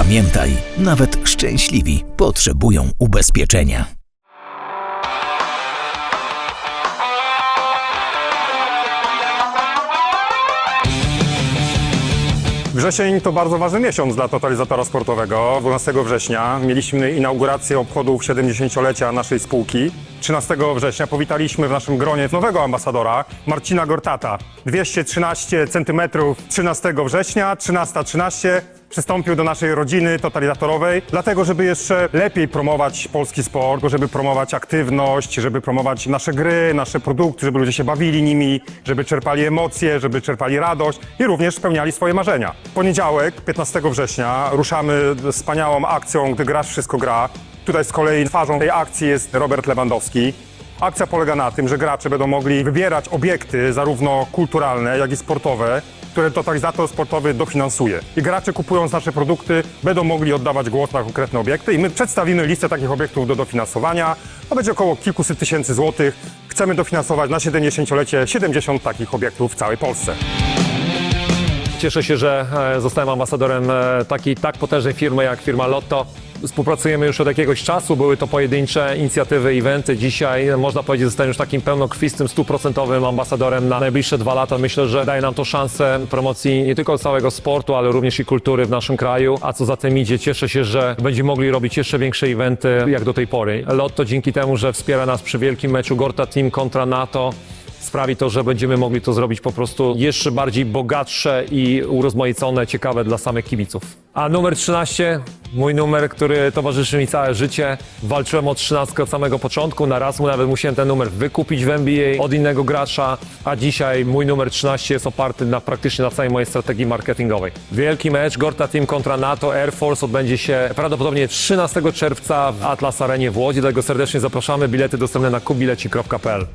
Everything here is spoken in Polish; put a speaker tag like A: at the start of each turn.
A: Pamiętaj, nawet szczęśliwi potrzebują ubezpieczenia.
B: Wrzesień to bardzo ważny miesiąc dla totalizatora sportowego. 12 września mieliśmy inaugurację obchodów 70-lecia naszej spółki. 13 września powitaliśmy w naszym gronie nowego ambasadora, Marcina Gortata. 213 cm 13 września, 13.13 przystąpił do naszej rodziny totalizatorowej, dlatego żeby jeszcze lepiej promować polski sport, żeby promować aktywność, żeby promować nasze gry, nasze produkty, żeby ludzie się bawili nimi, żeby czerpali emocje, żeby czerpali radość i również spełniali swoje marzenia. W poniedziałek, 15 września, ruszamy wspaniałą akcją Gdy grasz, wszystko gra. Tutaj z kolei twarzą tej akcji jest Robert Lewandowski. Akcja polega na tym, że gracze będą mogli wybierać obiekty zarówno kulturalne, jak i sportowe, które totalizator sportowy dofinansuje. I gracze kupując nasze produkty będą mogli oddawać głos na konkretne obiekty i my przedstawimy listę takich obiektów do dofinansowania. To będzie około kilkuset tysięcy złotych. Chcemy dofinansować na 70-lecie 70 takich obiektów w całej Polsce.
C: Cieszę się, że e, zostałem ambasadorem e, takiej tak potężnej firmy jak firma Lotto. Współpracujemy już od jakiegoś czasu, były to pojedyncze inicjatywy, eventy. Dzisiaj e, można powiedzieć, zostałem już takim pełnokrwistym, stuprocentowym ambasadorem na najbliższe dwa lata. Myślę, że daje nam to szansę promocji nie tylko całego sportu, ale również i kultury w naszym kraju. A co za tym idzie, cieszę się, że będziemy mogli robić jeszcze większe eventy jak do tej pory. Lotto dzięki temu, że wspiera nas przy wielkim meczu Gorta Team kontra NATO, sprawi to, że będziemy mogli to zrobić po prostu jeszcze bardziej bogatsze i urozmaicone, ciekawe dla samych kibiców. A numer 13, mój numer, który towarzyszy mi całe życie. Walczyłem o 13 od samego początku, na raz mu nawet musiałem ten numer wykupić w NBA od innego gracza, a dzisiaj mój numer 13 jest oparty na praktycznie na całej mojej strategii marketingowej. Wielki mecz Gorta Team kontra NATO Air Force odbędzie się prawdopodobnie 13 czerwca w Atlas Arenie w Łodzi, dlatego serdecznie zapraszamy. Bilety dostępne na kubileci.pl.